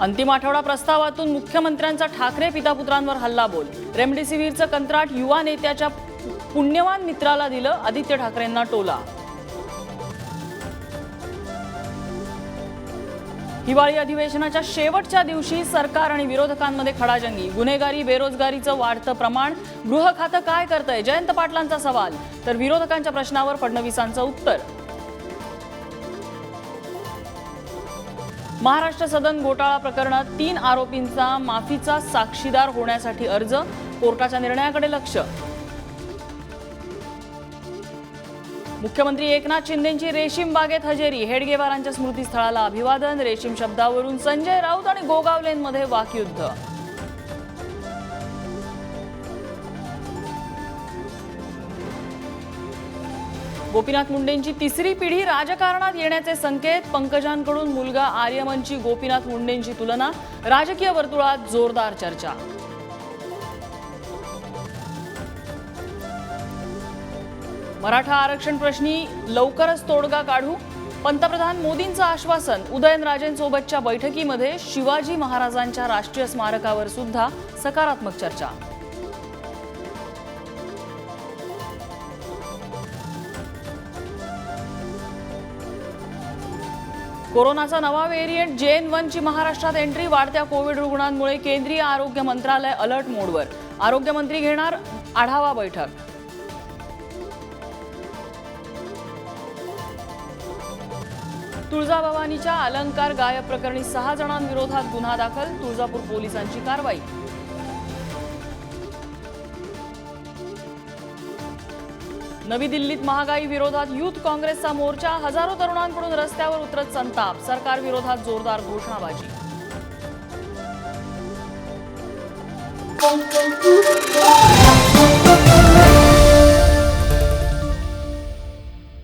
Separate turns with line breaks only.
अंतिम आठवडा प्रस्तावातून मुख्यमंत्र्यांचा ठाकरे पितापुत्रांवर हल्ला बोल रेमडेसिवीरचं कंत्राट युवा नेत्याच्या पुण्यवान मित्राला दिलं आदित्य ठाकरेंना टोला. हिवाळी अधिवेशनाच्या शेवटच्या दिवशी सरकार आणि विरोधकांमध्ये खडाजंगी. गुन्हेगारी बेरोजगारीचं वाढतं प्रमाण. गृह खातं काय करतंय? जयंत पाटलांचा सवाल. तर विरोधकांच्या प्रश्नावर फडणवीसांचं उत्तर. महाराष्ट्र सदन घोटाळा प्रकरणात तीन आरोपींचा माफीचा साक्षीदार होण्यासाठी अर्ज कोर्टाच्या निर्णयाकडे लक्ष. मुख्यमंत्री एकनाथ शिंदेची रेशीम बागेत हजेरी हेडगेवारांच्या स्मृतीस्थळाला अभिवादन रेशीम शब्दावरून संजय राऊत आणि गोगावलेंमध्ये वाकयुद्ध. गोपीनाथ मुंडेंची तिसरी पिढी राजकारणात येण्याचे संकेत पंकजांकडून मुलगा आर्यमनची गोपीनाथ मुंडेंची तुलना राजकीय वर्तुळात जोरदार चर्चा. मराठा आरक्षण प्रश्नी लवकरच तोडगा काढू. पंतप्रधान मोदींचं आश्वासन उदयनराजेंसोबतच्या बैठकीमध्ये शिवाजी महाराजांच्या राष्ट्रीय स्मारकावर सुद्धा सकारात्मक चर्चा. कोरोनाचा नवा व्हेरियंट जेन वनची महाराष्ट्रात एंट्री वाढत्या कोविड रुग्णांमुळे केंद्रीय आरोग्य मंत्रालय अलर्ट मोडवर आरोग्यमंत्री घेणार आढावा बैठक. तुळजाभवानीच्या अलंकार गायब प्रकरणी सहा जणांविरोधात गुन्हा दाखल तुळजापूर पोलिसांची कारवाई. नवी दिल्लीत महागाई विरोधात युथ काँग्रेसचा मोर्चा हजारो तरुणांकडून रस्त्यावर उतरत संताप सरकार विरोधात जोरदार घोषणाबाजी.